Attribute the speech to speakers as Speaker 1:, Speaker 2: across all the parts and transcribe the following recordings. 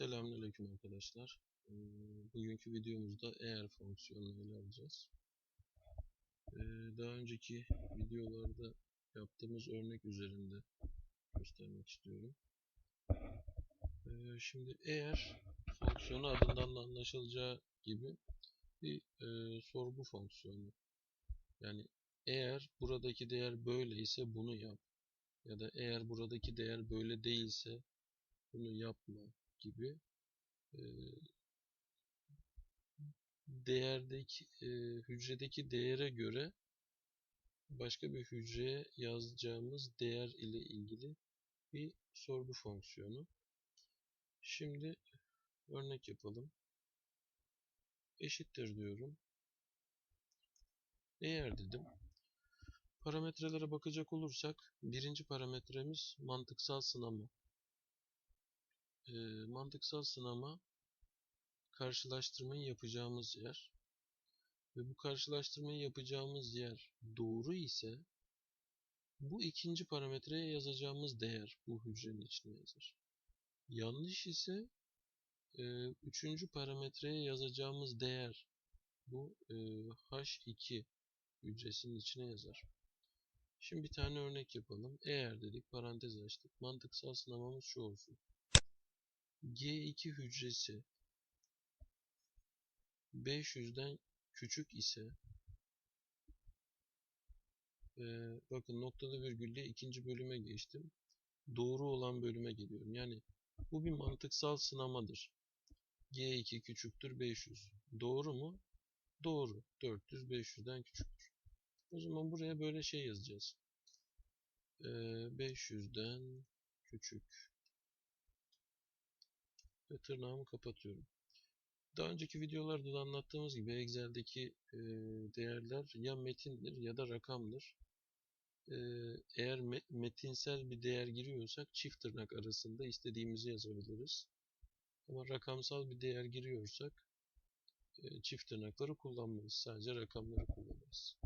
Speaker 1: Selamünaleyküm arkadaşlar. Ee, Bugünkü videomuzda eğer fonksiyonunu ele alacağız. Ee, Daha önceki videolarda yaptığımız örnek üzerinde göstermek istiyorum. Ee, Şimdi eğer fonksiyonu adından da anlaşılacağı gibi bir e, sorgu fonksiyonu. Yani eğer buradaki değer böyle ise bunu yap. Ya da eğer buradaki değer böyle değilse bunu yapma gibi değerdeki hücredeki değere göre başka bir hücreye yazacağımız değer ile ilgili bir sorgu fonksiyonu. Şimdi örnek yapalım. Eşittir diyorum. Eğer dedim. Parametrelere bakacak olursak birinci parametremiz mantıksal sınama. E, mantıksal sınama karşılaştırmayı yapacağımız yer ve bu karşılaştırmayı yapacağımız yer doğru ise bu ikinci parametreye yazacağımız değer bu hücrenin içine yazar. Yanlış ise e, üçüncü parametreye yazacağımız değer bu e, H2 hücresinin içine yazar. Şimdi bir tane örnek yapalım. Eğer dedik parantez açtık. Mantıksal sınamamız şu olsun. G2 hücresi 500'den küçük ise e, bakın noktalı virgülle ikinci bölüme geçtim. Doğru olan bölüme geliyorum. Yani bu bir mantıksal sınamadır. G2 küçüktür 500. Doğru mu? Doğru. 400 500'den küçüktür. O zaman buraya böyle şey yazacağız. E, 500'den küçük. Ve tırnağımı kapatıyorum. Daha önceki videolarda da anlattığımız gibi Excel'deki değerler ya metindir ya da rakamdır. Eğer me metinsel bir değer giriyorsak çift tırnak arasında istediğimizi yazabiliriz. Ama rakamsal bir değer giriyorsak çift tırnakları kullanmayız. Sadece rakamları kullanırız.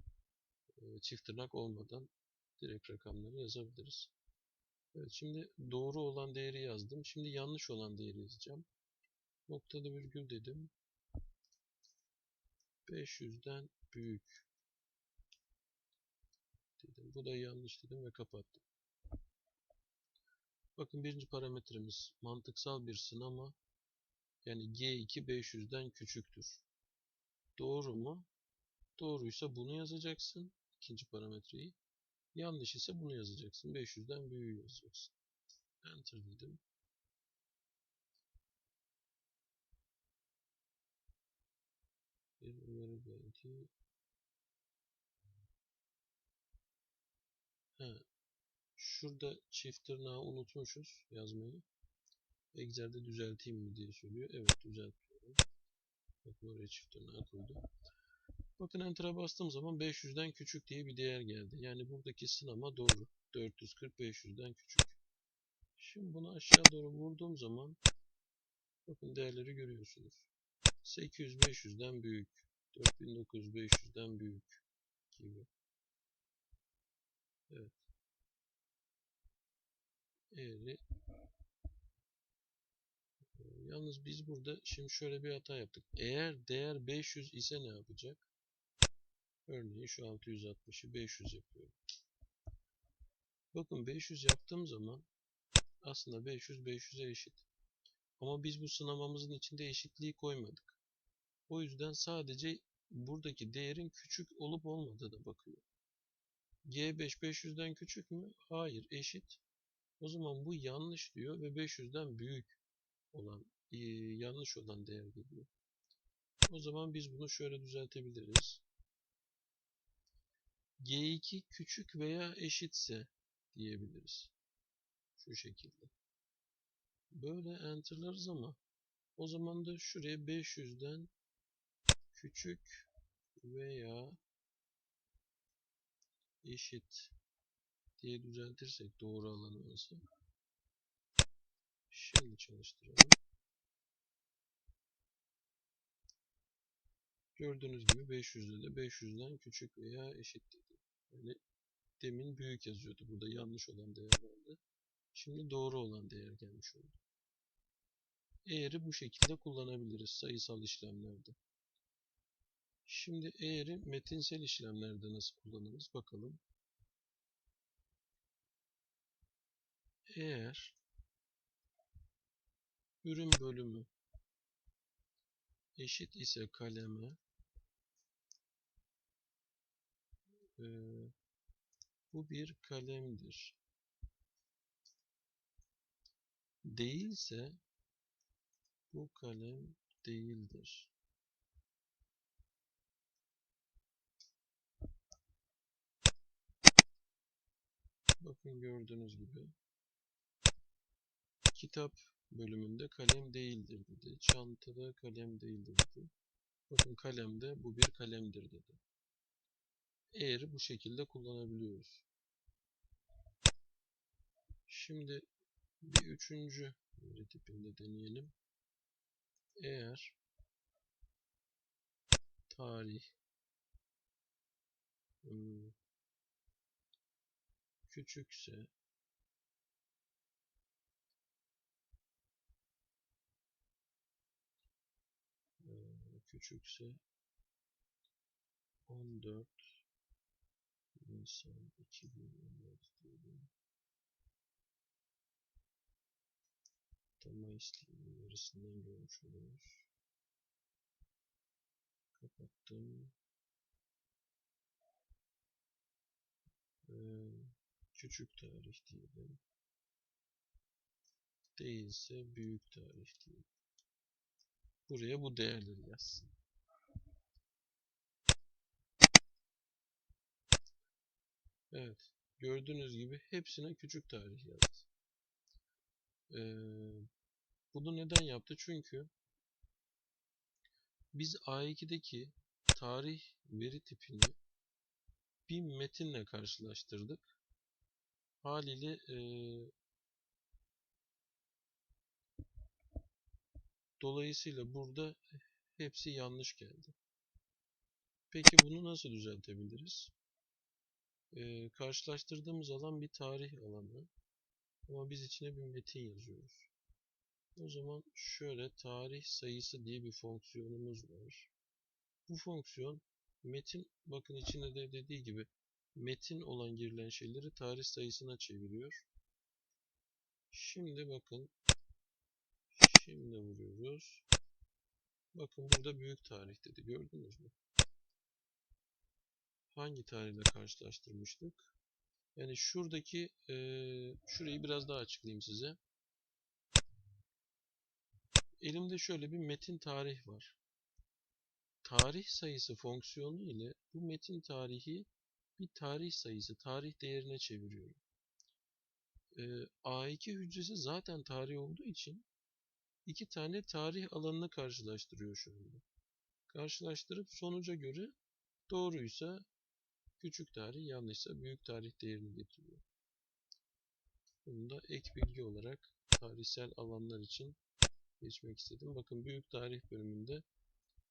Speaker 1: Çift tırnak olmadan direkt rakamları yazabiliriz. Evet, şimdi doğru olan değeri yazdım. Şimdi yanlış olan değeri yazacağım. Noktalı virgül dedim. 500'den büyük dedim. Bu da yanlış dedim ve kapattım. Bakın birinci parametremiz mantıksal bir sınama. Yani G2 500'den küçüktür. Doğru mu? Doğruysa bunu yazacaksın. ikinci parametreyi. Yanlış ise bunu yazacaksın. 500'den büyüğü yazacaksın. Enter dedim. bir uyarı belki He. Şurada çift tırnağı unutmuşuz yazmayı. Excel'de düzelteyim mi diye söylüyor. Evet düzeltiyorum. Bakın oraya çift tırnağı koydu. Bakın Enter'a bastığım zaman 500'den küçük diye bir değer geldi. Yani buradaki sınama doğru. 440 500'den küçük. Şimdi bunu aşağı doğru vurduğum zaman bakın değerleri görüyorsunuz. 800 500'den büyük. 4900 500'den büyük gibi. Evet. Eğri. Yalnız biz burada şimdi şöyle bir hata yaptık. Eğer değer 500 ise ne yapacak? Örneğin şu 660'ı 500 yapıyorum. Bakın 500 yaptığım zaman aslında 500 500'e eşit. Ama biz bu sınamamızın içinde eşitliği koymadık. O yüzden sadece buradaki değerin küçük olup olmadığına bakıyor. G5 500'den küçük mü? Hayır eşit. O zaman bu yanlış diyor ve 500'den büyük olan e, yanlış olan değer geliyor. O zaman biz bunu şöyle düzeltebiliriz. G2 küçük veya eşitse diyebiliriz. Şu şekilde. Böyle enterlarız ama o zaman da şuraya 500'den küçük veya eşit diye düzeltirsek doğru alanımızı. Şimdi çalıştıralım. Gördüğünüz gibi 500'de de 500'den küçük veya eşit Yani demin büyük yazıyordu. Burada yanlış olan değer vardı. Şimdi doğru olan değer gelmiş oldu. eğeri bu şekilde kullanabiliriz sayısal işlemlerde. Şimdi eğeri metinsel işlemlerde nasıl kullanırız bakalım. Eğer ürün bölümü eşit ise kaleme e, bu bir kalemdir. Değilse bu kalem değildir. Bakın gördüğünüz gibi kitap bölümünde kalem değildir dedi. Çantada kalem değildir dedi. Bakın kalemde bu bir kalemdir dedi. Eğeri bu şekilde kullanabiliyoruz. Şimdi bir üçüncü veri tipinde deneyelim. Eğer tarih hmm, küçükse küçükse 14 Nisan 2014 diyelim. Mayıs yarısından görmüş oluyoruz. Kapattım. Ee, küçük tarih diyelim. Değilse büyük tarih diyelim. Buraya bu değerleri yazsın. Evet. Gördüğünüz gibi hepsine küçük tarih yazdı. Ee, bunu neden yaptı? Çünkü biz A2'deki tarih veri tipini bir metinle karşılaştırdık. Haliyle e, dolayısıyla burada hepsi yanlış geldi. Peki bunu nasıl düzeltebiliriz? Ee, karşılaştırdığımız alan bir tarih alanı. Ama biz içine bir metin yazıyoruz. O zaman şöyle tarih sayısı diye bir fonksiyonumuz var. Bu fonksiyon metin bakın içinde de dediği gibi metin olan girilen şeyleri tarih sayısına çeviriyor. Şimdi bakın şimdi vuruyoruz. Bakın burada büyük tarih dedi. Gördünüz mü? Hangi tarihle karşılaştırmıştık? Yani şuradaki e, şurayı biraz daha açıklayayım size. Elimde şöyle bir metin tarih var. Tarih sayısı fonksiyonu ile bu metin tarihi bir tarih sayısı, tarih değerine çeviriyorum. E, A2 hücresi zaten tarih olduğu için iki tane tarih alanını karşılaştırıyor şu anda. Karşılaştırıp sonuca göre doğruysa küçük tarih, yanlışsa büyük tarih değerini getiriyor. Bunu da ek bilgi olarak tarihsel alanlar için geçmek istedim. Bakın büyük tarih bölümünde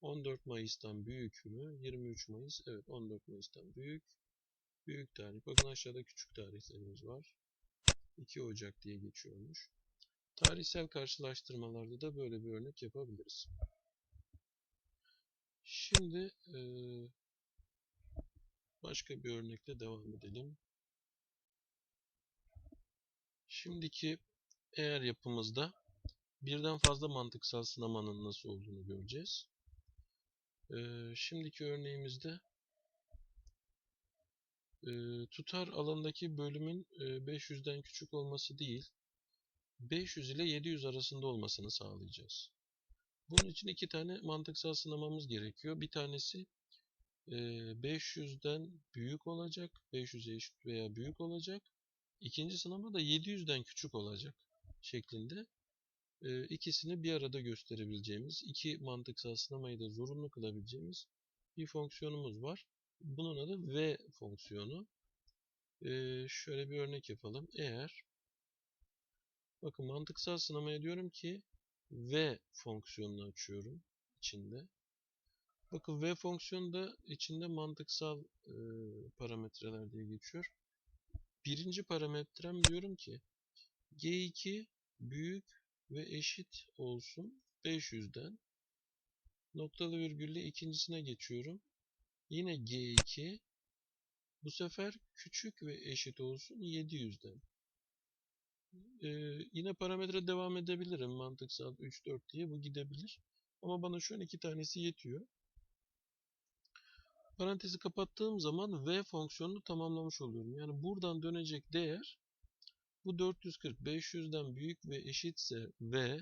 Speaker 1: 14 Mayıs'tan büyük mü? 23 Mayıs. Evet 14 Mayıs'tan büyük. Büyük tarih. Bakın aşağıda küçük tarihlerimiz var. 2 Ocak diye geçiyormuş. Tarihsel karşılaştırmalarda da böyle bir örnek yapabiliriz. Şimdi e, başka bir örnekle devam edelim. Şimdiki eğer yapımızda birden fazla mantıksal sınamanın nasıl olduğunu göreceğiz. E, şimdiki örneğimizde e, tutar alandaki bölümün e, 500'den küçük olması değil, 500 ile 700 arasında olmasını sağlayacağız. Bunun için iki tane mantıksal sınamamız gerekiyor. Bir tanesi 500'den büyük olacak, 500'e eşit veya büyük olacak. İkinci sınama da 700'den küçük olacak şeklinde ikisini bir arada gösterebileceğimiz, iki mantıksal sınamayı da zorunlu kılabileceğimiz bir fonksiyonumuz var. Bunun adı v fonksiyonu. Şöyle bir örnek yapalım. Eğer bakın mantıksal sınamaya diyorum ki v fonksiyonunu açıyorum içinde. Bakın v fonksiyonu da içinde mantıksal e, parametreler diye geçiyor. Birinci parametrem diyorum ki g2 büyük ve eşit olsun 500'den noktalı virgülle ikincisine geçiyorum. Yine G2 bu sefer küçük ve eşit olsun 700'den. Ee, yine parametre devam edebilirim. Mantıksal 3, 4 diye bu gidebilir. Ama bana şu an iki tanesi yetiyor. Parantezi kapattığım zaman v fonksiyonunu tamamlamış oluyorum. Yani buradan dönecek değer bu 440 500'den büyük ve eşitse v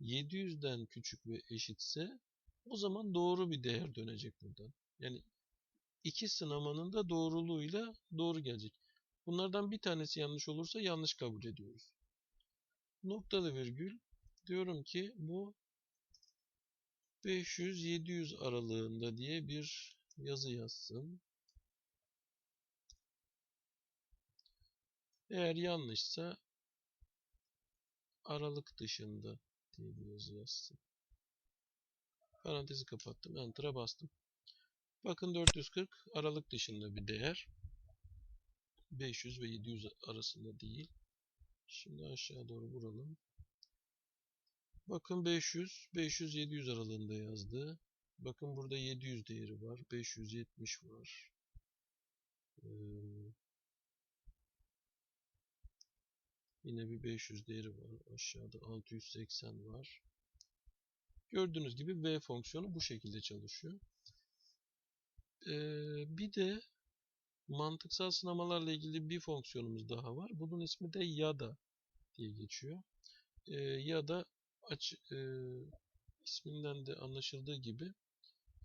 Speaker 1: 700'den küçük ve eşitse o zaman doğru bir değer dönecek buradan. Yani iki sınamanın da doğruluğuyla doğru gelecek. Bunlardan bir tanesi yanlış olursa yanlış kabul ediyoruz. Noktalı virgül diyorum ki bu 500-700 aralığında diye bir yazı yazsın. Eğer yanlışsa aralık dışında diye bir yazı yazsın. Parantezi kapattım. Enter'a bastım. Bakın 440 aralık dışında bir değer. 500 ve 700 arasında değil. Şimdi aşağı doğru vuralım. Bakın 500, 500-700 aralığında yazdı. Bakın burada 700 değeri var. 570 var. Ee, yine bir 500 değeri var. Aşağıda 680 var. Gördüğünüz gibi V fonksiyonu bu şekilde çalışıyor. Ee, bir de mantıksal sınamalarla ilgili bir fonksiyonumuz daha var. Bunun ismi de YADA diye geçiyor. Ee, YADA aç, e, isminden de anlaşıldığı gibi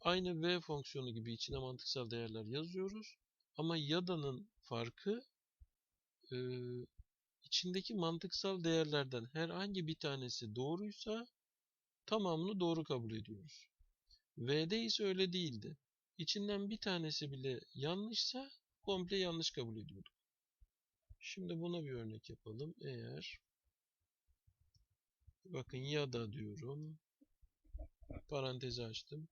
Speaker 1: aynı V fonksiyonu gibi içine mantıksal değerler yazıyoruz. Ama YADA'nın farkı e, içindeki mantıksal değerlerden herhangi bir tanesi doğruysa tamamını doğru kabul ediyoruz. V'de ise öyle değildi. İçinden bir tanesi bile yanlışsa komple yanlış kabul ediyorduk. Şimdi buna bir örnek yapalım. Eğer bakın ya da diyorum parantezi açtım.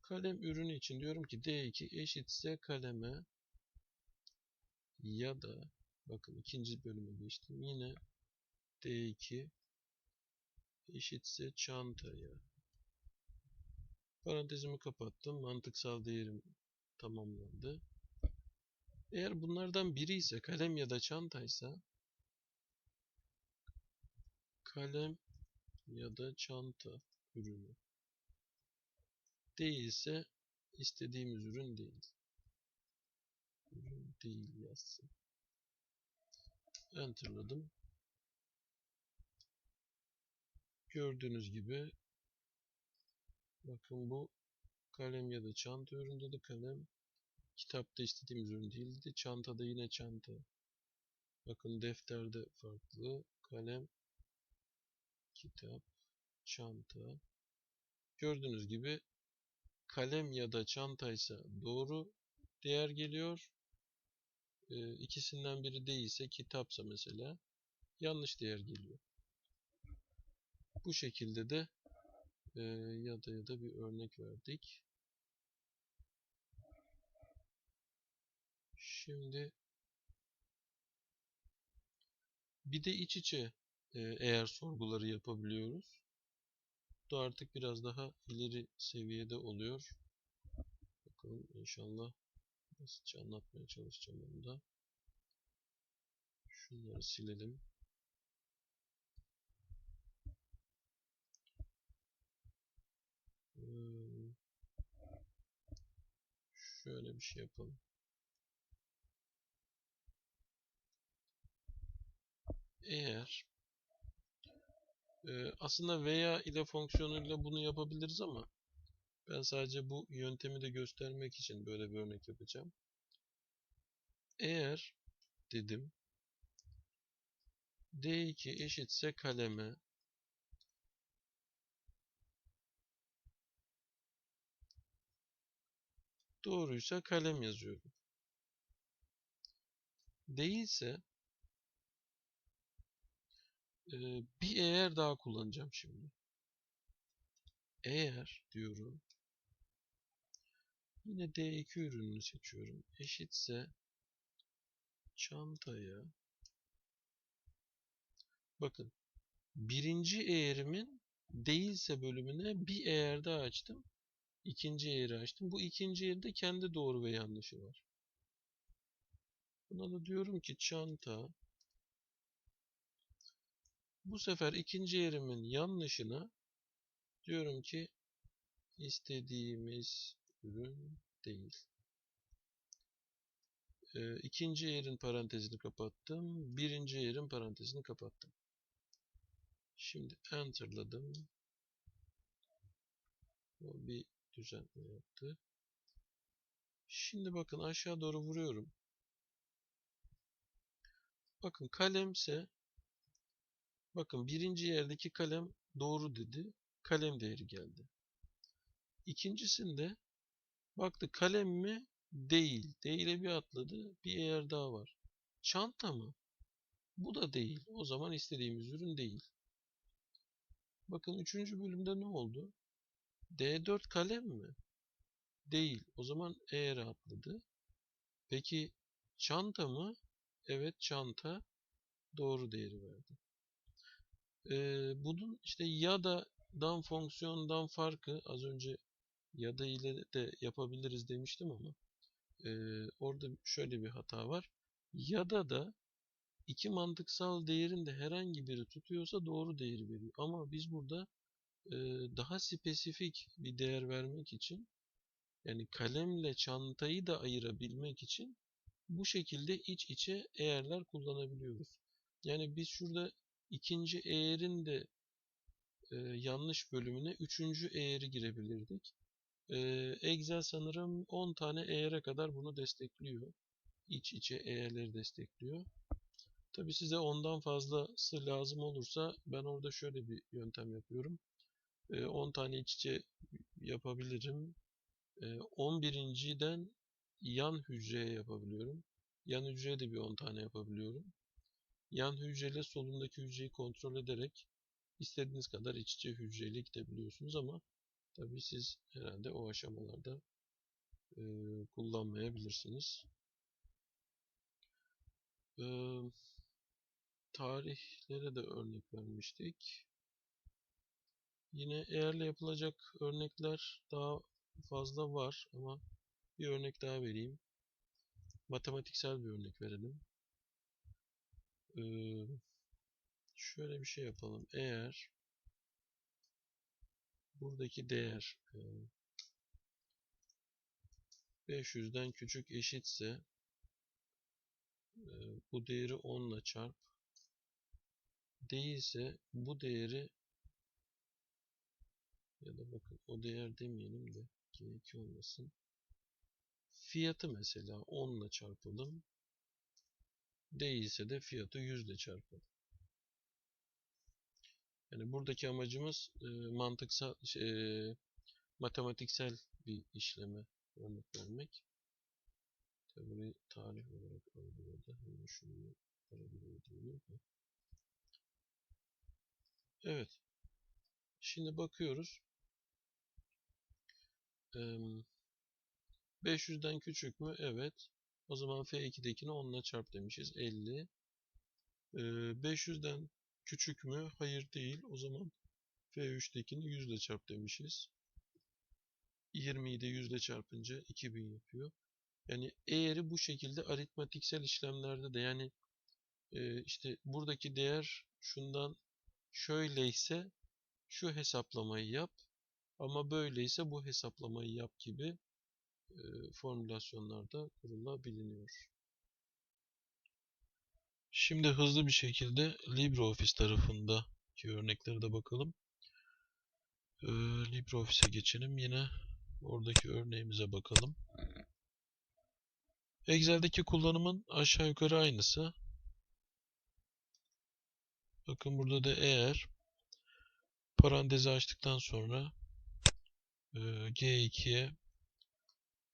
Speaker 1: Kalem ürünü için diyorum ki D2 eşitse kaleme ya da bakın ikinci bölüme geçtim. Yine D2 eşitse çantaya. Parantezimi kapattım. Mantıksal değerim tamamlandı. Eğer bunlardan biri ise kalem ya da çantaysa kalem ya da çanta ürünü değilse istediğimiz ürün değil. Ürün değil yazsın. Enter'ladım. Gördüğünüz gibi bakın bu kalem ya da çanta üründe de kalem kitapta istediğimiz ürün değildi. Çantada yine çanta. Bakın defterde farklı. Kalem, kitap, çanta. Gördüğünüz gibi kalem ya da çantaysa doğru değer geliyor. Ee, ikisinden biri değilse kitapsa mesela yanlış değer geliyor. Bu şekilde de e, ya da ya da bir örnek verdik. Şimdi bir de iç içe e, eğer sorguları yapabiliyoruz. Bu da artık biraz daha ileri seviyede oluyor. Bakalım inşallah basitçe anlatmaya çalışacağım onu da. Şunları silelim. Şöyle bir şey yapalım. Eğer e, aslında veya ile fonksiyonuyla bunu yapabiliriz ama ben sadece bu yöntemi de göstermek için böyle bir örnek yapacağım. Eğer dedim D2 eşitse kaleme doğruysa kalem yazıyorum. Değilse Ee, bir eğer daha kullanacağım şimdi. Eğer diyorum yine D2 ürününü seçiyorum. Eşitse çantaya bakın birinci eğrimin değilse bölümüne bir eğer daha açtım. İkinci eğri açtım. Bu ikinci eğride kendi doğru ve yanlışı var. Buna da diyorum ki çanta. Bu sefer ikinci eğrimin yanlışına diyorum ki istediğimiz ürün değil. Ee, ikinci eğrin parantezini kapattım. Birinci eğrin parantezini kapattım. Şimdi enterladım. O bir düzenleme yaptı. Şimdi bakın aşağı doğru vuruyorum. Bakın kalemse bakın birinci yerdeki kalem doğru dedi. Kalem değeri geldi. İkincisinde baktı kalem mi? Değil. Değil'e bir atladı. Bir eğer daha var. Çanta mı? Bu da değil. O zaman istediğimiz ürün değil. Bakın üçüncü bölümde ne oldu? D4 kalem mi? Değil. O zaman eğer atladı. Peki çanta mı? Evet çanta doğru değeri verdi. Ee, bunun işte ya da dan fonksiyondan farkı az önce ya da ile de yapabiliriz demiştim ama e, orada şöyle bir hata var. Ya da da iki mantıksal değerin de herhangi biri tutuyorsa doğru değeri veriyor. Ama biz burada e, daha spesifik bir değer vermek için yani kalemle çantayı da ayırabilmek için bu şekilde iç içe eğerler kullanabiliyoruz. Yani biz şurada ikinci eğerin de e, yanlış bölümüne üçüncü eğeri girebilirdik. E, Excel sanırım 10 tane eğere kadar bunu destekliyor. İç içe eğerleri destekliyor. Tabi size ondan fazlası lazım olursa ben orada şöyle bir yöntem yapıyorum. 10 tane iç içe yapabilirim. 11.den yan hücreye yapabiliyorum. Yan hücreye de bir 10 tane yapabiliyorum. Yan hücreyle solundaki hücreyi kontrol ederek istediğiniz kadar iç içe hücreyle gidebiliyorsunuz ama tabi siz herhalde o aşamalarda e, kullanmayabilirsiniz. E, tarihlere de örnek vermiştik. Yine eğerle yapılacak örnekler daha fazla var ama bir örnek daha vereyim. Matematiksel bir örnek verelim. Şöyle bir şey yapalım. Eğer buradaki değer e, 500'den küçük eşitse bu değeri 10 ile çarp değilse bu değeri ya da bakın o değer demeyelim de G2 olmasın. Fiyatı mesela 10 ile çarpalım. Değilse de fiyatı 100 ile çarpalım. Yani buradaki amacımız e, mantıksal, e, matematiksel bir işleme örnek vermek. Tabi burayı tarih olarak algıladı. Hemen şunu paralel Evet. Şimdi bakıyoruz. 500'den küçük mü? Evet. O zaman F2'dekini 10 ile çarp demişiz. 50. 500'den küçük mü? Hayır değil. O zaman F3'tekini 100 ile çarp demişiz. 20'yi de 100 ile çarpınca 2000 yapıyor. Yani eğeri bu şekilde aritmatiksel işlemlerde de yani işte buradaki değer şundan şöyleyse şu hesaplamayı yap. Ama böyleyse bu hesaplamayı yap gibi e, formülasyonlarda kurulabiliyor. Şimdi hızlı bir şekilde LibreOffice tarafındaki örneklere de bakalım. Ee, LibreOffice'e geçelim. Yine oradaki örneğimize bakalım. Excel'deki kullanımın aşağı yukarı aynısı. Bakın burada da eğer parantezi açtıktan sonra e, G2'ye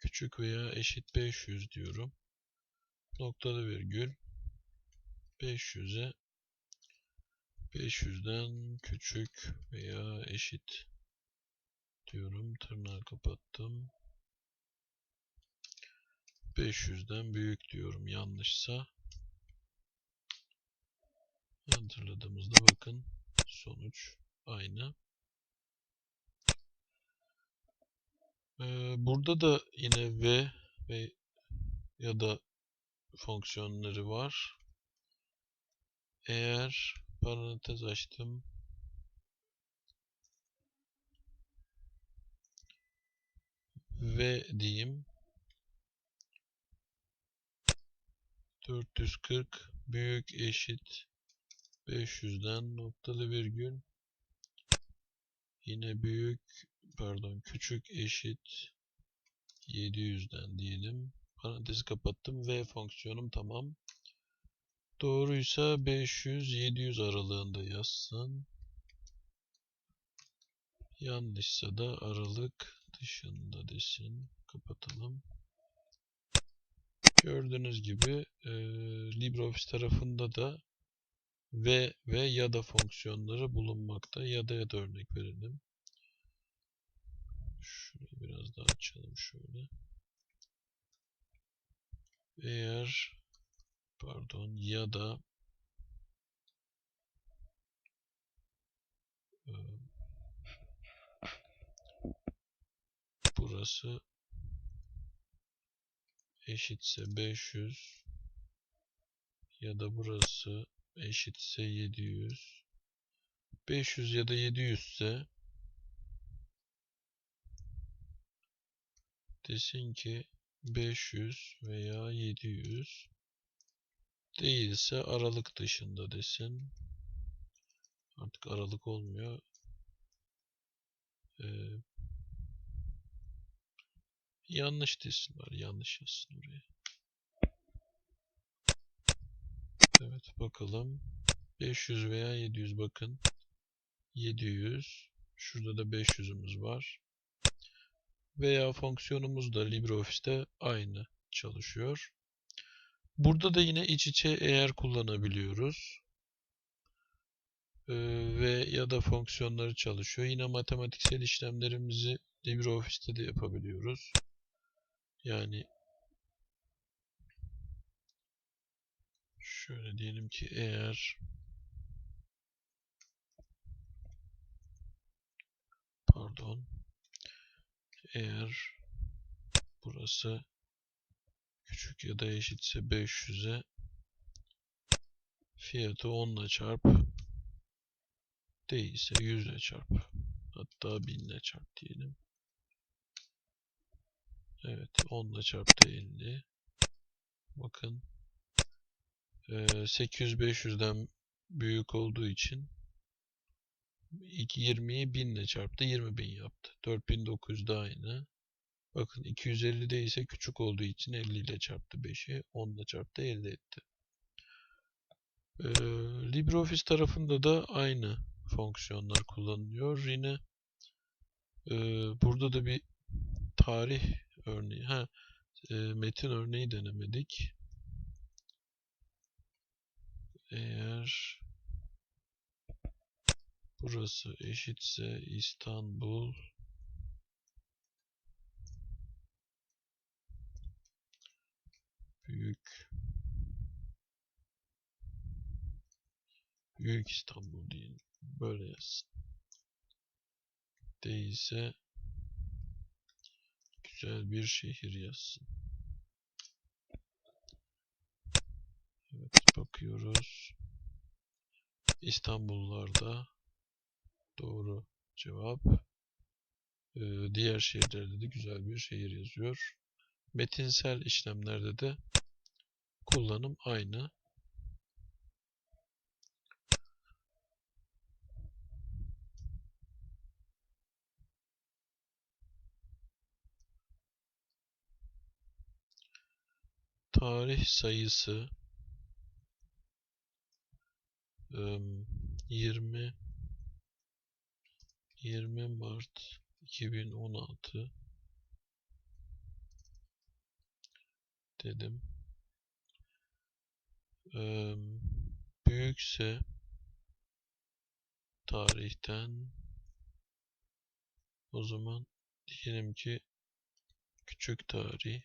Speaker 1: küçük veya eşit 500 diyorum. Noktalı virgül 500'e 500'den küçük veya eşit diyorum. Tırnağı kapattım. 500'den büyük diyorum yanlışsa. Hatırladığımızda bakın sonuç aynı. Burada da yine v ve ya da fonksiyonları var. Eğer parantez açtım. Ve diyeyim. 440 büyük eşit 500'den noktalı virgül. Yine büyük pardon küçük eşit 700'den diyelim. Parantezi kapattım ve fonksiyonum tamam. Doğruysa 500-700 aralığında yazsın. Yanlışsa da aralık dışında desin. Kapatalım. Gördüğünüz gibi e, LibreOffice tarafında da ve ve ya da fonksiyonları bulunmakta. Ya da ya da örnek verelim. Biraz daha açalım şöyle. Eğer pardon ya da e, burası eşitse 500 ya da burası eşitse 700 500 ya da 700 ise desin ki 500 veya 700 değilse aralık dışında desin. Artık aralık olmuyor. Ee, yanlış desin var. Yanlış yazsın oraya. Evet bakalım. 500 veya 700 bakın. 700. Şurada da 500'ümüz var veya fonksiyonumuz da LibreOffice'te aynı çalışıyor. Burada da yine iç içe eğer kullanabiliyoruz. Ee, ve ya da fonksiyonları çalışıyor. Yine matematiksel işlemlerimizi LibreOffice'te de yapabiliyoruz. Yani şöyle diyelim ki eğer pardon eğer burası küçük ya da eşitse 500'e fiyatı 10 ile çarp değilse 100 ile çarp hatta 1000 ile çarp diyelim. Evet 10 ile çarptı 50 bakın 800-500'den büyük olduğu için 20'yi 1000 ile çarptı 20.000 yaptı. 4900 de aynı. Bakın 250 değilse küçük olduğu için 50 ile çarptı 5'i. 10 ile çarptı elde etti. Ee, LibreOffice tarafında da aynı fonksiyonlar kullanılıyor. Yine e, burada da bir tarih örneği, ha, e, metin örneği denemedik. Eğer Burası eşitse İstanbul büyük Büyük İstanbul değil. Böyle yazsın. Değilse güzel bir şehir yazsın. Evet bakıyoruz. İstanbullarda Doğru cevap. Ee, diğer şehirlerde de güzel bir şehir yazıyor. Metinsel işlemlerde de kullanım aynı. Tarih sayısı 20 20 Mart 2016 dedim. Ee, büyükse tarihten o zaman diyelim ki küçük tarih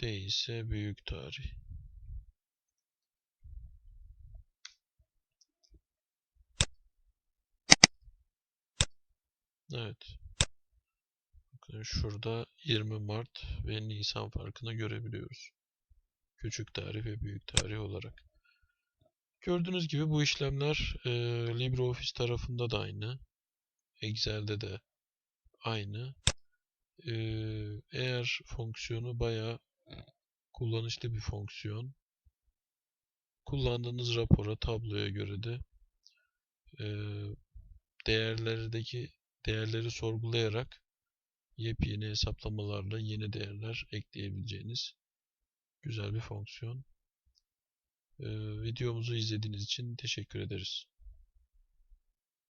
Speaker 1: değilse büyük tarih. Evet. Bakın şurada 20 Mart ve Nisan farkını görebiliyoruz. Küçük tarih ve büyük tarih olarak. Gördüğünüz gibi bu işlemler e, LibreOffice tarafında da aynı. Excel'de de aynı. E, eğer fonksiyonu bayağı kullanışlı bir fonksiyon. Kullandığınız rapora, tabloya göre de e, değerlerdeki değerleri sorgulayarak yepyeni hesaplamalarla yeni değerler ekleyebileceğiniz güzel bir fonksiyon. Ee, videomuzu izlediğiniz için teşekkür ederiz.